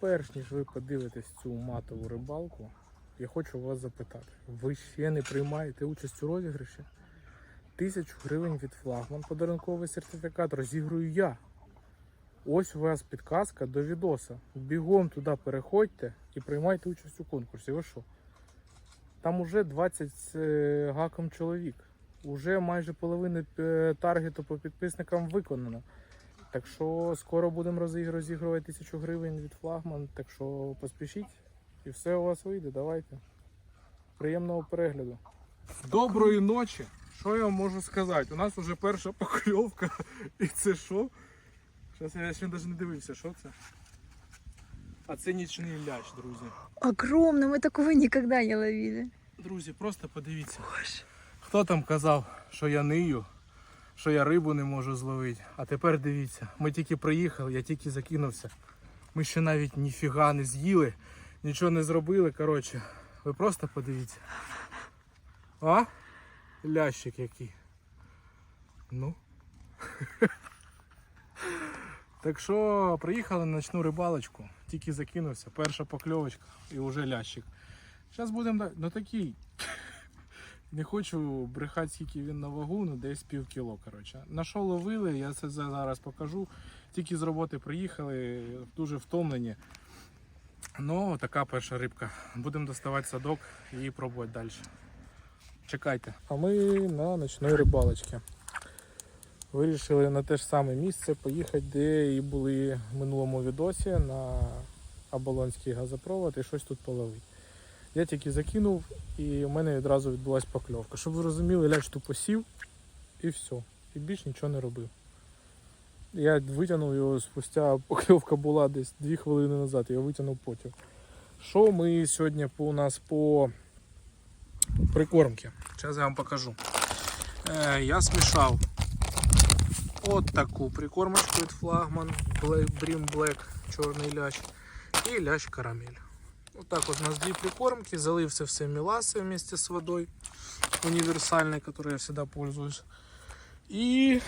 перш ніж ви подивитесь цю матову рибалку, я хочу вас запитати: ви ще не приймаєте участь у розіграші? Тисячу гривень від флагман, подарунковий сертифікат розіграю я. Ось у вас підказка до відоса. Бігом туди переходьте і приймайте участь у конкурсі. Ви що? Там уже 20 з е, гаком чоловік. Уже майже половина е, таргету по підписникам виконано. Так що скоро будемо розігрувати тисячу гривень від флагман. Так що поспішіть і все у вас вийде. Давайте. Приємного перегляду. Доброї ночі. Що я вам можу сказати? У нас вже перша покльовка. І це що? Зараз я ще навіть не дивився, що це. А це нічний ляч, друзі. Огромно, мы такого никогда не ловили. Друзі, просто подивіться. Хто там казав, що я нию, що я рибу не можу зловити. А тепер дивіться, ми тільки приїхали, я тільки закинувся. Ми ще навіть ніфіга не з'їли, нічого не зробили. Коротше, ви просто подивіться. А? Лящик який. Ну. Так що приїхали на ночну рибалочку, тільки закинувся, перша покльовочка і вже лящик. Зараз будемо ну такий. Не хочу брехати, скільки він на вагу, ну десь пів кіло. Коротше. На що ловили, я це зараз покажу. Тільки з роботи приїхали, дуже втомлені. Ну, така перша рибка. Будемо доставати садок і пробувати далі. Чекайте. А ми на ночної рибалочці. Вирішили на те ж саме місце поїхати, де і були в минулому відосі на Оболонський газопровод і щось тут половити. Я тільки закинув і в мене відразу відбулася покльовка. Щоб ви розуміли, ляч тупо сів і все. І більш нічого не робив. Я витягнув його спустя, покльовка була десь 2 хвилини назад, я витягнув потім. Що ми сьогодні по, у нас по прикормці? Зараз я вам покажу. Е, я смішав от таку прикормочку від флагман Brim Black, чорний лящ і лящ карамель. Вот так вот у нас две прикормки, залився все меласой вместе с водой универсальной, которой я всегда пользуюсь. И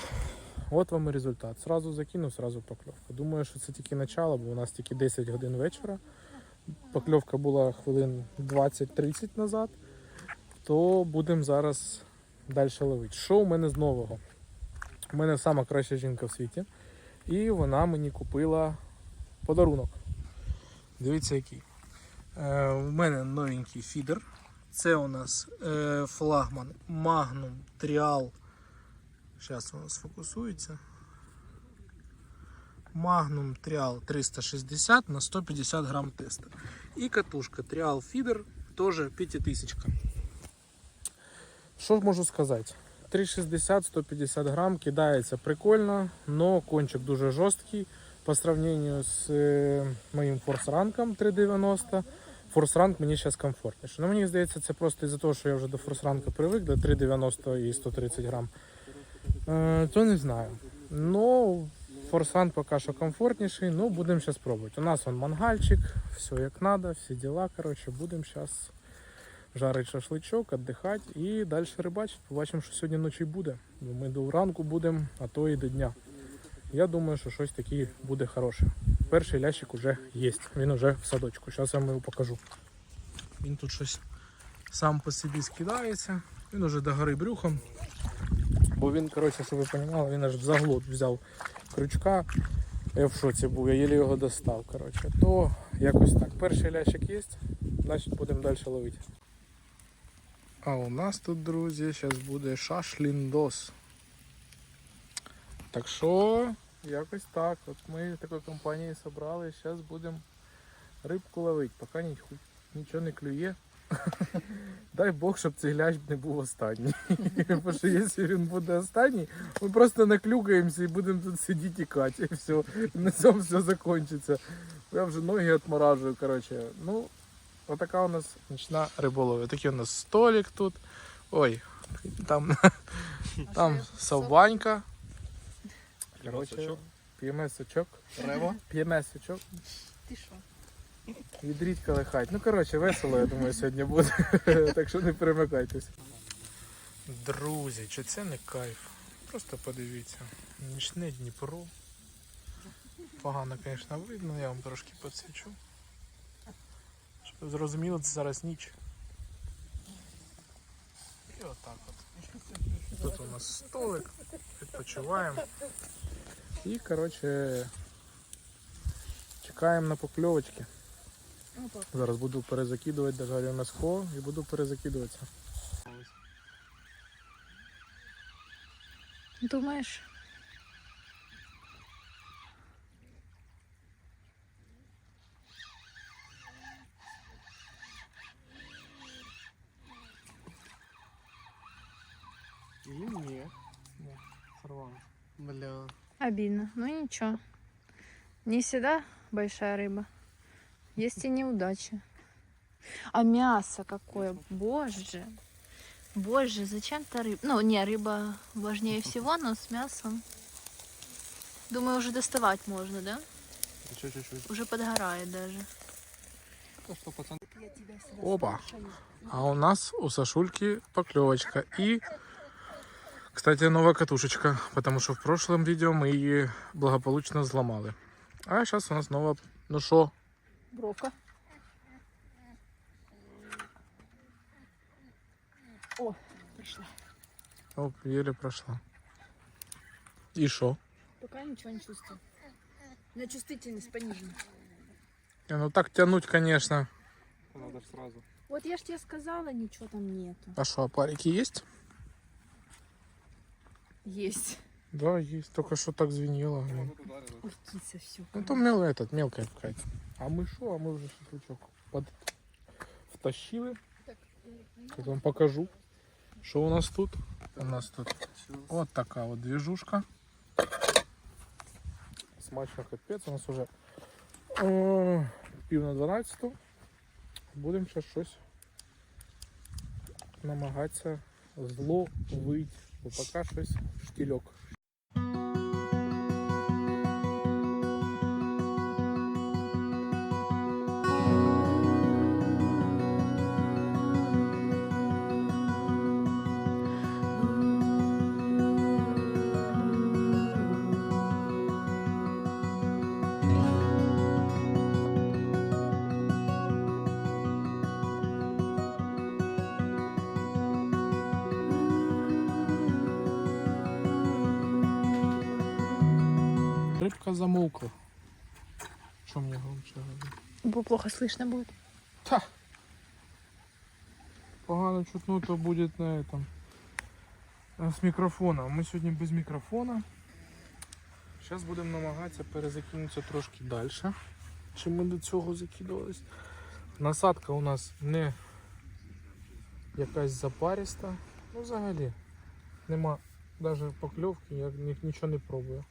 от вам і результат. Сразу закинув, сразу покльовка. Думаю, що це тільки начало, бо у нас тільки 10 годин вечора. Покльовка була хвилин 20-30 назад. То будемо зараз далі ловити. Що у мене з нового? У мене сама краща жінка в світі. І вона мені купила подарунок. Дивіться який. Е, у мене новенький фідер. Це у нас е, флагман Magnum Trial. Зараз воно сфокусується. Magnum Trial 360 на 150 грам теста. І катушка Trial Feeder теж 5000. Що можу сказати? 360-150 грам кидається прикольно, но кончик дуже жорсткий по сравнению з е, моїм форсранком 390. Форсранк мені зараз комфортніше. Ну, мені здається, це просто із-за того, що я вже до форсранка привик, до 390 і 130 грам. Е, то не знаю. Ну, форсранк поки що комфортніший, ну будемо зараз пробувати. У нас он мангальчик, все як треба, всі діла. Коротше, будемо зараз жарити шашличок, віддихати і далі рибачити. Побачимо, що сьогодні ночі буде. Ми до ранку будемо, а то і до дня. Я думаю, що щось таке буде хороше. Перший лящик вже є, він вже в садочку. Зараз я вам його покажу. Він тут щось сам по собі скидається. Він уже до гори брюхом. Бо він, коротше, щоб ви розуміли, він аж в заглот взяв крючка. Я в шоці був, я єлі його достав. Коротше. То якось так. Перший лящик є, значить будемо далі ловити. А у нас тут, друзі, зараз буде шашліндос. Так що, якось так. От ми в такій компанії зібрали, зараз будемо рибку ловити, поки ні, нічого не клює. Дай Бог, щоб цей гляч не був останній. Бо що якщо він буде останній, ми просто наклюкаємося і будемо тут сидіти і кати. І все. І на цьому все закінчиться. Я вже ноги відморажую. Коротше. Ну, отака у нас нічна риболовля. Такий у нас столик тут. Ой, там, там совбанька. Коротше, п'ємо сочок. Треба? П'ємо сочок. Ты что? Відріть калихать. Ну, коротше, весело, я думаю, сьогодні буде. так що не перемикайтесь. Друзі, чи це не кайф? Просто подивіться. Нічне Дніпро. Погано, звісно, видно, я вам трошки підсвічу. Щоб ви зрозуміли, це зараз ніч. І отак от. Тут у нас столик, відпочиваємо. І, коротше, чекаємо на покльовочки. Зараз буду перезакидувати дожарю м'яско і буду перезакидуватися. Думаешь? Обидно. Ну ничего. Не всегда большая рыба. Есть и неудачи. А мясо какое, боже. Боже, зачем-то рыба. Ну, не, рыба важнее всего, но с мясом. Думаю, уже доставать можно, да? Чуть-чуть. Уже подгорает даже. Ну? Опа. А у нас у Сашульки поклевочка. И, кстати, новая катушечка, потому что в прошлом видео мы ее благополучно взломали. А сейчас у нас новая... Ну что? Брока. О, пришла. Оп, еле прошла. И что? Пока ничего не чувствую. На чувствительность понижена. Ну так тянуть, конечно. Надо сразу. Вот я ж тебе сказала, ничего там нету. А что, парики есть? Есть. Да, есть. Только что так звенело. Ой, киса, все. Ну то мел этот, мелкая какая-то. А мы что? А мы уже шашлычок под... втащили. Сейчас вам покажу, что у нас тут. У нас тут вот такая вот движушка. Смачно капець. У нас уже о, пів на 12. Будемо ще щось намагатися зловити. Бо поки щось штільок. Рибка замовкла. Що мені громче говорити? Бо плохо слышно будет. Та. Погано чутно, то будет на этом. З мікрофона. Ми сьогодні без мікрофона. Зараз будемо намагатися перезакинутися трошки далі, чим ми до цього закидувались. Насадка у нас не якась запариста. Ну взагалі нема навіть покльовки, я нічого не пробую.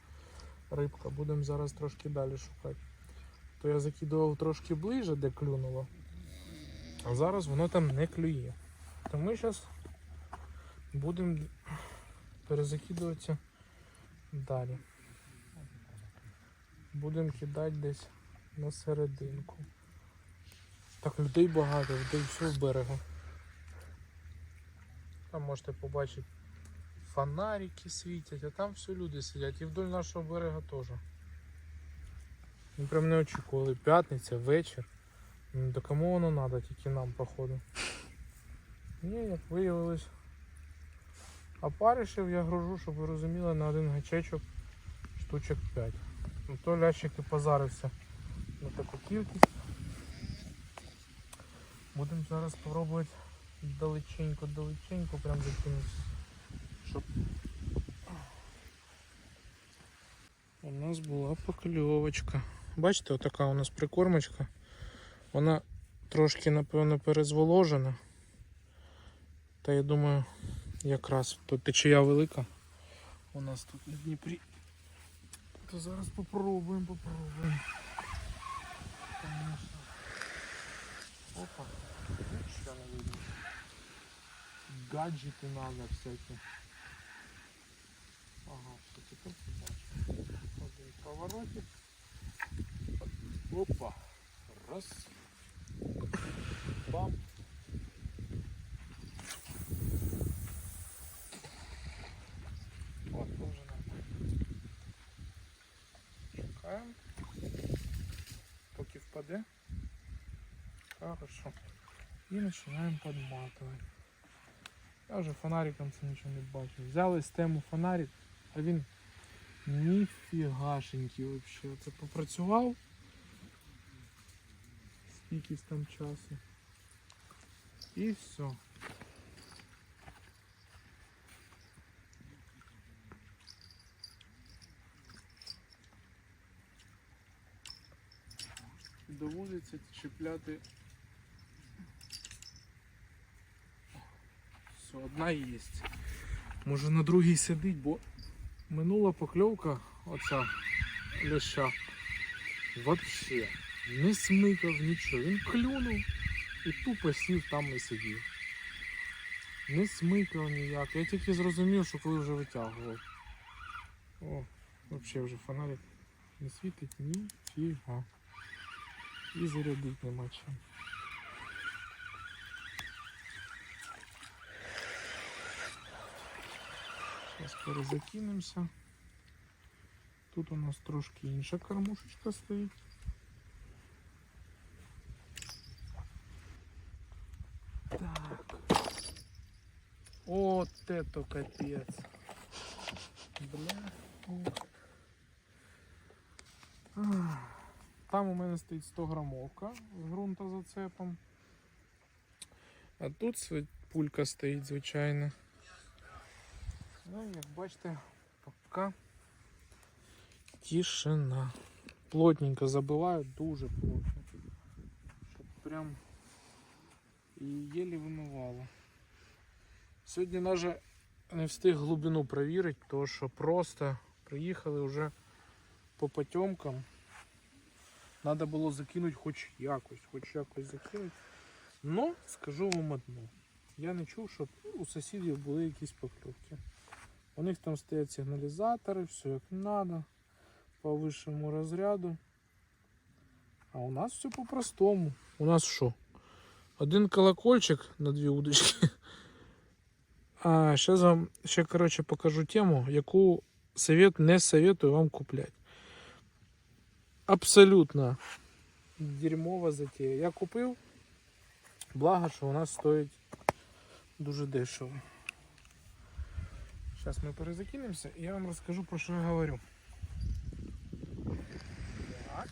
Рибка, будемо зараз трошки далі шукати. То я закидував трошки ближче, де клюнуло. А зараз воно там не клює. То ми зараз будемо перезакидуватися далі. Будемо кидати десь на серединку. Так, людей багато, людей все в берегу. Там можете побачити фонарики світять, а там все люди сидять. І вдоль нашого берега теж. Ми прям не очікували. П'ятниця, вечір. Ну, Да кому воно треба, тільки нам, походу. Ні, як виявилось. А паришів я гружу, щоб ви розуміли, на один гачечок штучок 5. Ну то лящик і позарився на таку кількість. Будемо зараз спробувати далеченько, далеченько прям закинутися. Щоб у нас була покльовочка. Бачите, отака у нас прикормочка. Вона трошки, напевно, перезволожена. Та я думаю, якраз тут течія велика. У нас тут на Дніпрі. То зараз попробуємо, попробуємо. Конечно. Опа. Ще не видно. Гаджети надо всякі. Ага, потім бачу. Один поворотик. Опа. Раз. Бам. От, дуже нормально. Чекаємо. Поки впаде. Хорошо. І починаємо подматывать. Я вже фонариком це нічого не бачу. Взяли з тему фонарик а він ніфігашенький взагалі. Це попрацював. Скільки там часу. І все. Доводиться чіпляти. Все, одна є. Може на другій сидить, бо минула покльовка оця леща. Вообще не смикав нічого. Він клюнув і тупо сів там і сидів. Не смикав ніяк. Я тільки зрозумів, що коли вже витягував. О, взагалі вже фонарик не світить ніфіга. І зарядити нема чим. Зараз перезакинемося. Тут у нас трошки інша кормушечка стоїть. Так. Вот это капец. Бля. Там у мене стоїть 100 грамовка з ґрунтозацепом. А тут пулька стоїть, звичайно. Ну, як бачите, поки тишина. Плотненько забиваю, дуже плотно. Щоб прям і єлі вимивало. Сьогодні навіть не встиг глибину перевірити, тому що просто приїхали вже по потемкам. Треба було закинути хоч якось, хоч якось закинути. Но скажу вам одно. Я не чув, щоб у сусідів були якісь покльовки. У них там стоять сигналізатори, все як треба, по вищому розряду. А у нас все по-простому. У нас що? Один колокольчик на дві удочки. А зараз вам ще коротше, покажу тему, яку совет не советую вам купляти. Абсолютно дерьмова затея. Я купив, благо, що нас стоїть дуже дешево. Зараз ми перезакинемося і я вам розкажу про що я говорю. Так.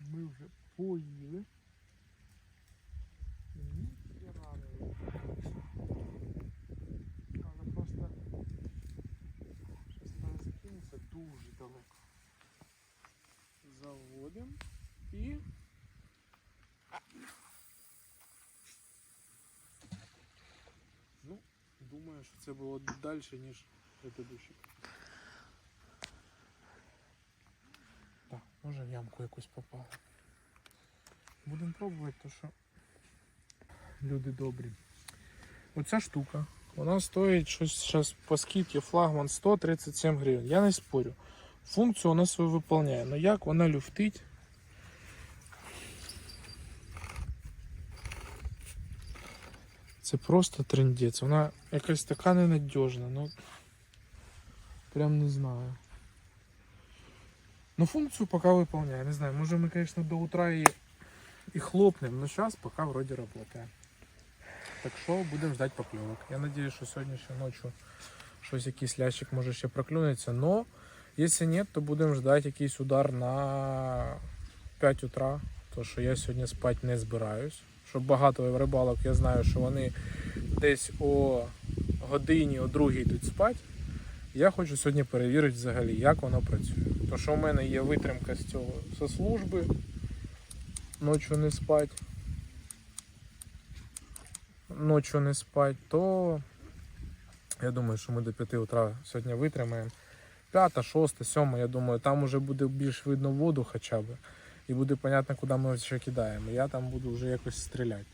Ми вже поїли. Ніхера не вийшло. Але просто Щось перезакинеться дуже далеко. Заводимо і. Ну, думаю, що це було далі, ніж предыдущий. Так, може в ямку якусь попало. Будемо пробувати, то що люди добрі. Оця штука, вона стоїть щось зараз по скидці флагман 137 гривень. Я не спорю. Функцію вона свою виконує. але як вона люфтить. Це просто трендець. Вона якась така ненадіжна. Ну прям не знаю. Ну функцію поки виконує. Не знаю, може ми, звісно, до утра її і хлопнемо, але зараз поки вроді працює. Так що будемо ждати покльовок. Я сподіваюся, що сьогодні ще ночі щось якийсь лящик може ще проклюнеться. Но якщо ні, то будемо ждати якийсь удар на 5 утра. То що я сьогодні спати не збираюсь. Щоб багато рибалок я знаю, що вони десь о годині, о другій йдуть спати. Я хочу сьогодні перевірити взагалі, як воно працює. То що в мене є витримка з цього зі служби. Ночі не спать ночі не спать, то я думаю, що ми до 5 утра сьогодні витримаємо. 5, 6, 7, я думаю, там вже буде більш видно воду хоча б. І буде зрозуміло, куди ми ще кидаємо. Я там буду вже якось стріляти.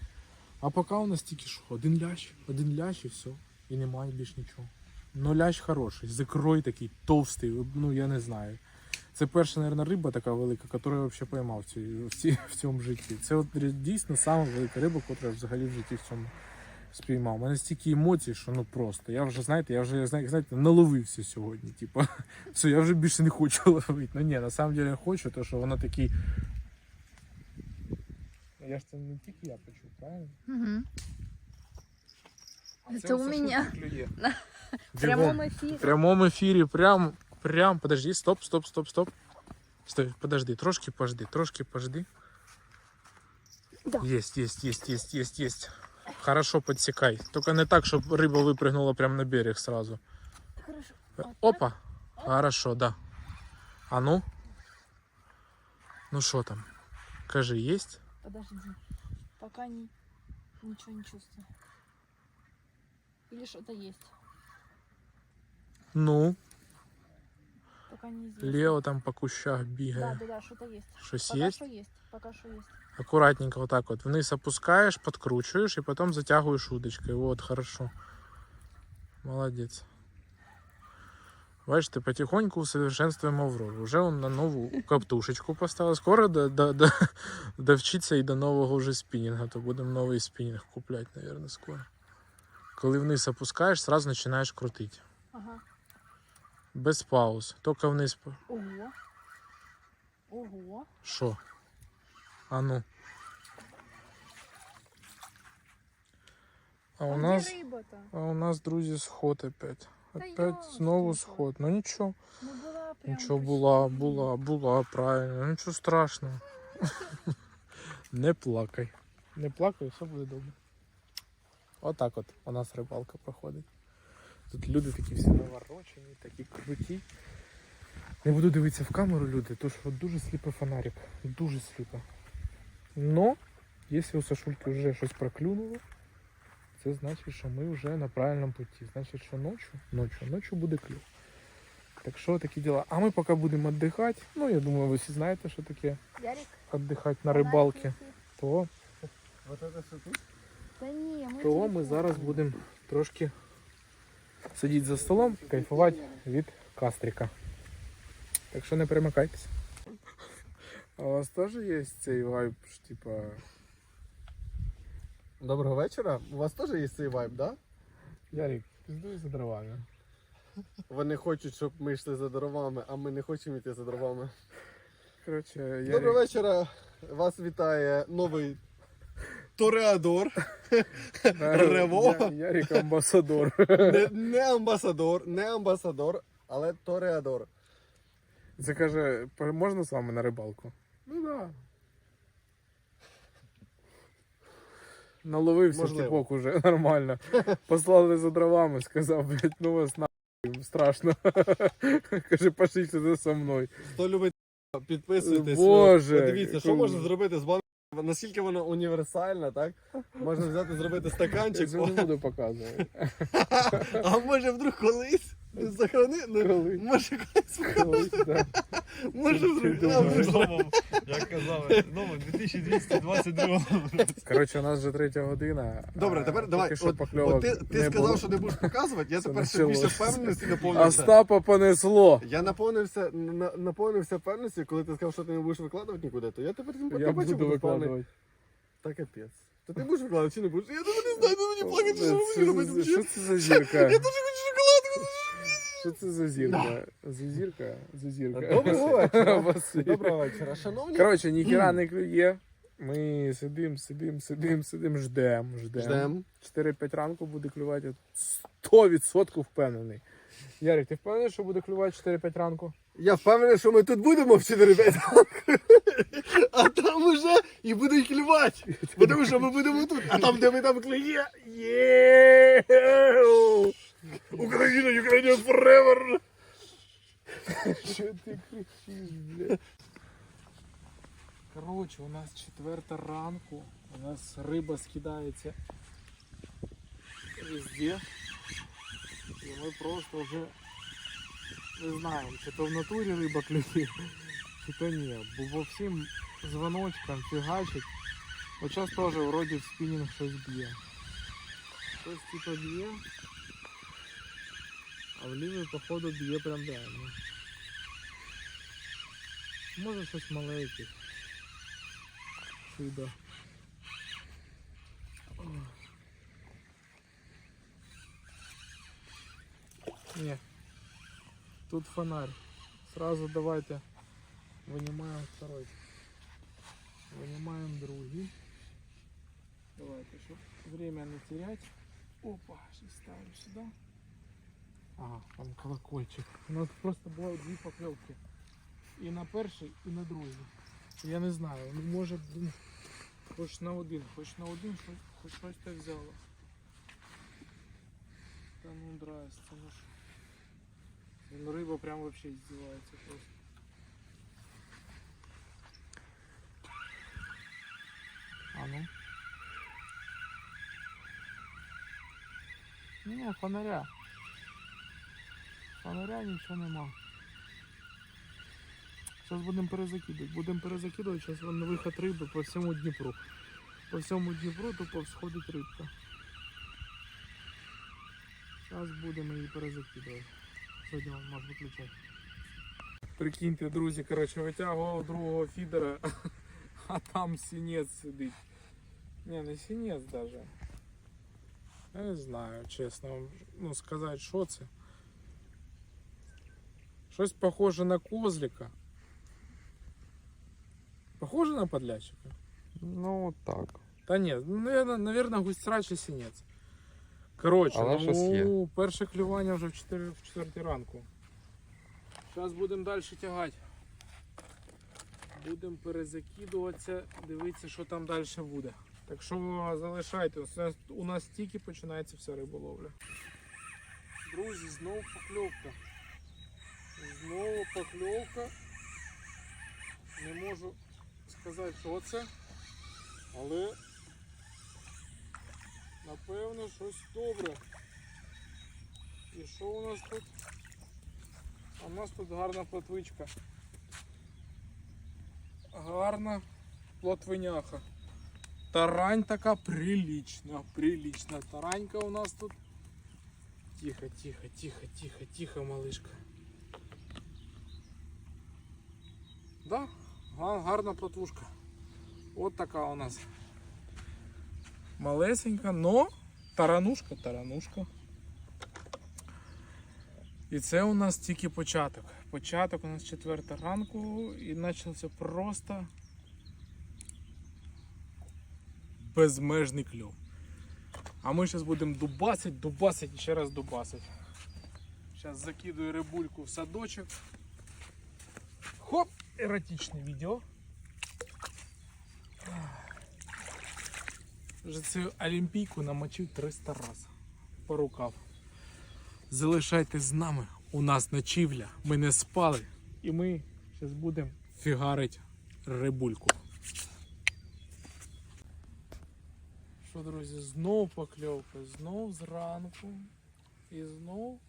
А поки у нас тільки що, один лящ, один лящ і все. І немає більш нічого. Ну лящ хороший, закрой такий товстий, ну я не знаю. Це перша, мабуть, риба така велика, яку я взагалі поймав в, цій- в, цьому житті. Це от дійсно сама велика риба, яку я взагалі в житті в цьому спіймав. У мене стільки емоцій, що ну просто. Я вже, знаєте, я вже зна- знаєте, наловився сьогодні. Типа, все, я вже більше не хочу ловити. Ну ні, на самом деле я хочу, тому що воно такий. Я ж це не тільки я почув, правильно? Мгм. А Це у мене. В Бігом. прямом В эфире. прямому ефірі, прям, прям, подожди, стоп, стоп, стоп, стоп. Стой, подожди, трошки пожди, трошки пожди. Да. Есть, есть, есть, есть, есть, есть. Хорошо подсекай. Только не так, чтобы рыба выпрыгнула прямо на берег сразу. Хорошо. Опа. Хорошо, да. А ну? Ну что там? Кажи, есть? Подожди. Пока не... ничего не чувствую. Или что-то есть. Ну, Пока неизвестно. Лео там по кущах Да, бегает. да, да, что-то есть. Что-то Пока есть? что есть. Пока что есть. Аккуратненько вот так вот. Вниз опускаешь, подкручиваешь и потом затягиваешь удочкой. Вот, хорошо. Молодец. Бачите, потихоньку усовершенствуємо Аврору. Уже он на нову каптушечку поставив. Скоро до, до, до, довчиться і до нового вже спінінга, то будемо новий спінінг купляти, мабуть, скоро. Коли вниз опускаєш, сразу починаєш крутити. Ага. Без пауз. Тільки вниз. Ого. Ого. Що? А ну. А у а нас. где рыба-то? А у нас, друзі, сход опять. Та Опять знову ёшкінки. сход. Ну нічого, Ну была прям нічого почти. була, була, була, правильно. Нічого страшного. Не плакай. Не плакай, все буде добре. Отак от у нас рибалка проходить. Тут люди такі всі наворочені, такі круті. Не буду дивитися в камеру, люди, тому що дуже сліпий фонарик. Дуже сліпо. Но, якщо у Сашульки вже щось проклюнуло, це значить, що ми вже на правильному путі. Значить, що ночі, ночі, ночі буде клюв. Так що такі діла. А ми поки будемо віддихати. Ну, я думаю, ви всі знаєте, що таке віддихати на рибалці. То, Вот это все тут? Да не, мы то ми зараз будемо трошки сидіти за столом, кайфувати від кастрика. Так що не перемикайтеся. А у вас теж є цей вайб, що, типа, Доброго вечора. У вас теж є цей вайб, да? Ярик, піздуй за дровами. Вони хочуть, щоб ми йшли за дровами, а ми не хочемо йти за дровами. Коротше, Ярик... Доброго вечора. Вас вітає новий Тореадор. Рево. Я- Ярик амбасадор. Не, не амбасадор, не амбасадор, але Тореадор. Це каже, «По- можна з вами на рибалку? Ну да. Наловився Можливо. типок уже нормально. Послали за дровами, сказав, блядь, ну вас нахуй страшно. Каже, пошліть сюди со мною. Хто любить підписуйтесь. Боже, Подивіться, що можна зробити з банкою. Наскільки вона універсальна, так? Можна взяти, зробити стаканчик, Я це не буду показувати. а може вдруг колись не захорони, ну, може колись може? Новому, як казали, новому 2222 Коротше, у нас вже третя година. Добре, тепер давай. що От, от ти, ти сказав, було. що не будеш показувати, я Це тепер ще більше впевненості наповнився. Остапа понесло. Я наповнився, на, наповнився впевненості, коли ти сказав, що ти не будеш викладувати нікуди, то я тепер тим Я бачу, буду викладувати. Та капець. То ти будеш викладати чи не будеш? Я тебе не знаю, ну мені плакати, що мені робити. Що це за зірка? Я дуже хочу шоколадку. Що це за зірка? За зірка? За зірка. Доброго вечора. Василь. Доброго вечора, шановні. Коротше, ніхіра не клює. Ми сидим, сидим, сидим, сидим, ждем, ждем. Ждем. 4-5 ранку буде клювати. Я 100% впевнений. Ярик, ти впевнений, що буде клювати 4-5 ранку? Я впевнений, що ми тут будемо в 4-5 ранку. А там уже і будуть клювати. Тому що ми будемо тут. А там, де ми там клює, є. Україна, Україна forever. Що ти кричиш, блядь? Коротше, у нас четверта ранку. У нас риба скидається везде. І ми просто вже не знаємо, чи то в натурі риба клює, чи то ні. Бо по всім дзвоночкам фігачить. Зараз теж вроді в спінінг щось б'є. Щось типа б'є. а в лівий, походу, б'є прям реально. Може щось маленьке. Чудо. Ні. Тут фонарь. Сразу давайте винімаємо второй. Винімаємо другий. Давайте, щоб время не терять. Опа, ставим сюда. Ага, там колокольчик. У нас просто було дві покльовки. І на перший, і на другий. Я не знаю, ну може ну, хоч на один, хоч на один, хоч, хоч щось так взяло. Та ну здрасте, ну що. Ну риба прям вообще издевается просто. А ну. Не, фонаря. Фонаря нічого нема. Зараз будемо перезакидувати. Будемо перезакидувати, зараз на виход риби по всьому Дніпру. По всьому Дніпру тупо всходить рибка. Зараз будемо її перезакидувати. Сьогодні вам можна виключати. Прикиньте, друзі, коротше, витягував другого фідера, а там сінець сидить. Не, не сінець даже. Я не знаю, чесно ну, сказати, що це. Щось похоже на козлика. Похоже на подлячика? Ну так. Та ні, ну, наверное, густра чи сінець. Коротше, Але щось є. ну, перше клювання вже в 4, в 4 ранку. Зараз будемо далі тягати. Будемо перезакидуватися, дивитися, що там далі буде. Так що залишайте, у нас, у нас тільки починається вся риболовля. Друзі, знову покльовка. Знову покльовка. Не можу сказати, що це. Але напевно щось добре. І що у нас тут? А у нас тут гарна плотвичка. Гарна плотвиняха. Тарань така прилична, прилична. Таранька у нас тут. Тихо, тихо, тихо, тихо, тихо, малышка. Да, га- гарна плотвушка. От така у нас. Малесенька, но таранушка, таранушка. І це у нас тільки початок. Початок у нас четверта ранку і почався просто безмежний кльов. А ми зараз будемо дубасить, дубасить і ще раз дубасить. Зараз закидую рибульку в садочок. Еротичне відео. Вже цю олімпійку намочив 300 разів по рукав. Залишайтесь з нами. У нас ночівля. Ми не спали. І ми зараз будемо фігарити рибульку. Що, друзі, знов покльовка, знов зранку. І знов.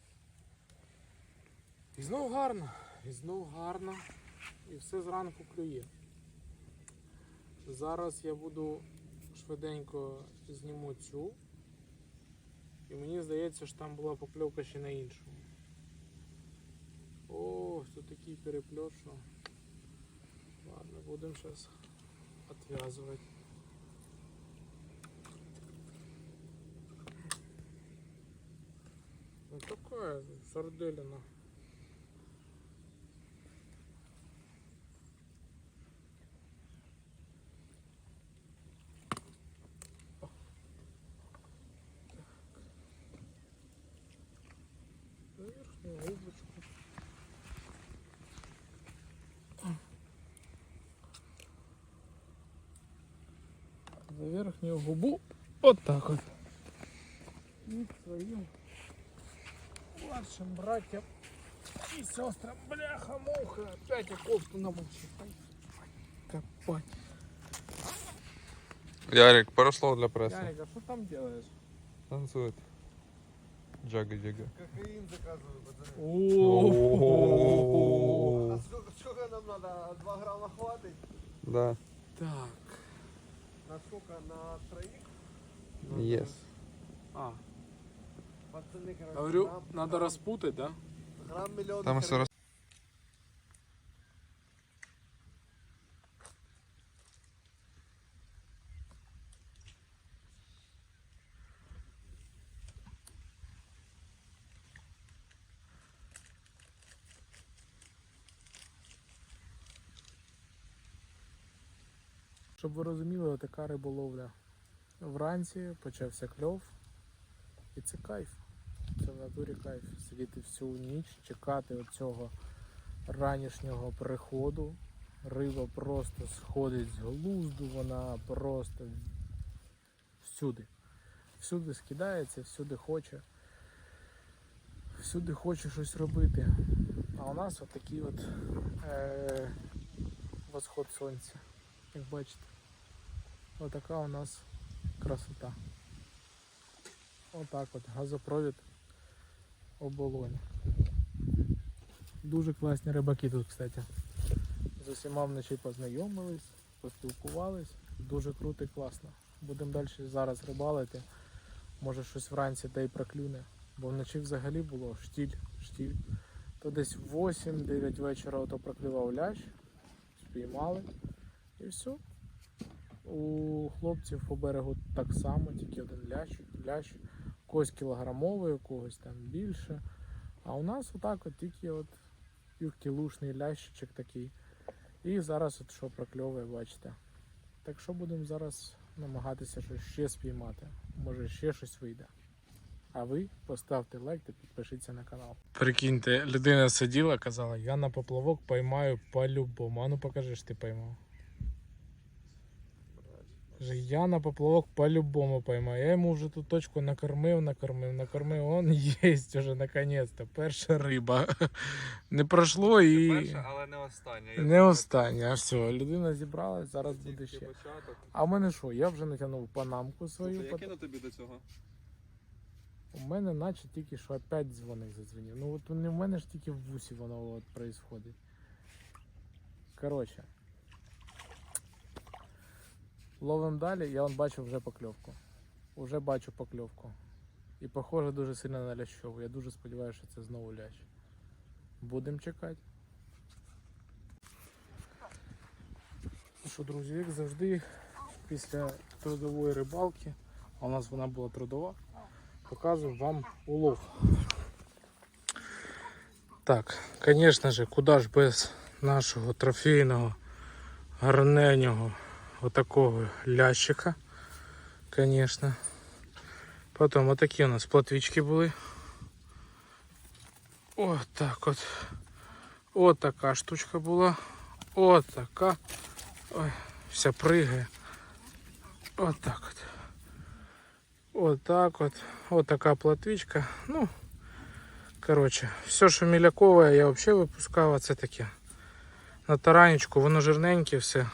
І знов гарно. І знов гарно. І все зранку клює. Зараз я буду швиденько зніму цю. І мені здається, що там була покльовка ще на іншому. О, тут такий переплет, що. Ладно, будемо зараз відв'язувати. Ну такая сарделина. Верхнюю губу вот так вот. И к своим младшим братьям и сестрам. Бляха-муха. Опять я кофту намочил. Копать. Ярик, пару слов для преси. Ярик, а что там делаешь? Танцует. Джага-джага. Кокаин заказываю, пацаны. А сколько, нам надо? 2 грамма хватит? Да, Так. Сколько? На троих? yes. А, Пацаны, короче, говорю, грамм, надо грамм, распутать, да? Грамм миллион. Там все Щоб ви розуміли, така риболовля. Вранці почався кльов. І це кайф. Це в натурі кайф. Сидіти всю ніч, чекати оцього ранішнього приходу. Риба просто сходить з глузду, вона просто всюди. Всюди скидається, всюди хоче. Всюди хоче щось робити. А у нас отакий от е- восход сонця. Як бачите. Отака у нас красота. Отак от газопровід оболонь. Дуже класні рибаки тут, кстати. З усіма вночі познайомились, поспілкувались. Дуже круто і класно. Будемо далі зараз рибалити. Може щось вранці та й проклюне. Бо вночі взагалі було штіль, штіль. То десь 8-9 вечора ото проклював лящ, спіймали і все. У хлопців по берегу так само, тільки один лящ, лящ. Когось кілограмовий, у когось там більше. А у нас отак от тільки от півкілушний лящичок такий. І зараз от що прокльовує, бачите. Так що будемо зараз намагатися щось ще спіймати. Може ще щось вийде. А ви поставте лайк та підпишіться на канал. Прикиньте, людина сиділа, казала, я на поплавок поймаю по-любому. А ну покажи, що ти поймав. Каже, я на поплавок по-любому поймаю. Я йому вже ту точку накормив, накормив, накормив. Он єсть уже наконець-то. Перша риба. Не пройшло і. Перше, але не останнє. Я Не думаю, останнє, все, людина зібралась, зараз буде тільки ще. початок. А в мене що? Я вже натягнув панамку свою. Слухай, я кину тобі до цього. У мене наче тільки що опять дзвоник задзвонив. Ну от не в мене ж тільки в вусі воно от происходить. Коротше. Ловим далі, я вон бачу вже покльовку. Уже бачу покльовку. І похоже дуже сильно на лящову. Я дуже сподіваюся, що це знову лящ. Будемо чекати. Ну що, друзі, як завжди, після трудової рибалки, а у нас вона була трудова, показую вам улов. Так, звісно ж, куди ж без нашого трофейного, гарненького отакого лящика. Звісно. Потім отакі у нас платвічки були. От так от. От така штучка була. От така. Ой, вся пригає. От так от. От так от. От така платвичка. Ну, коротше, все, що мілякове, я взагалі випускав, а це. На таранечку, воно жирненьке все.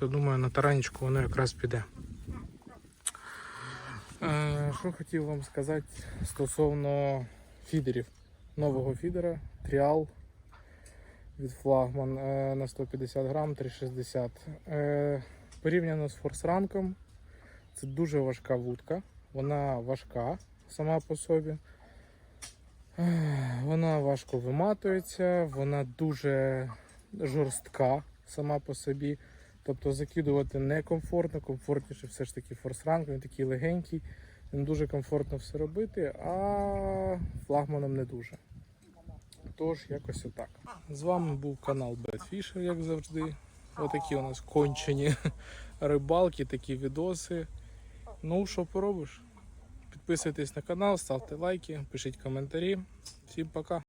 То думаю, на таранечку воно якраз піде. Е, Що хотів вам сказати стосовно фідерів. Нового фідера Тріал від флагман е, на 150 грам 360. Е, Порівняно з форсранком, це дуже важка вудка. Вона важка сама по собі. Вона важко виматується, вона дуже жорстка сама по собі. Тобто закидувати некомфортно, комфортніше все ж таки форсранк, він такий легенький, він дуже комфортно все робити, а флагманом не дуже. Тож, якось отак. З вами був канал Fisher, як завжди. Отакі у нас кончені рибалки, такі відоси. Ну, що поробиш? Підписуйтесь на канал, ставте лайки, пишіть коментарі. Всім пока.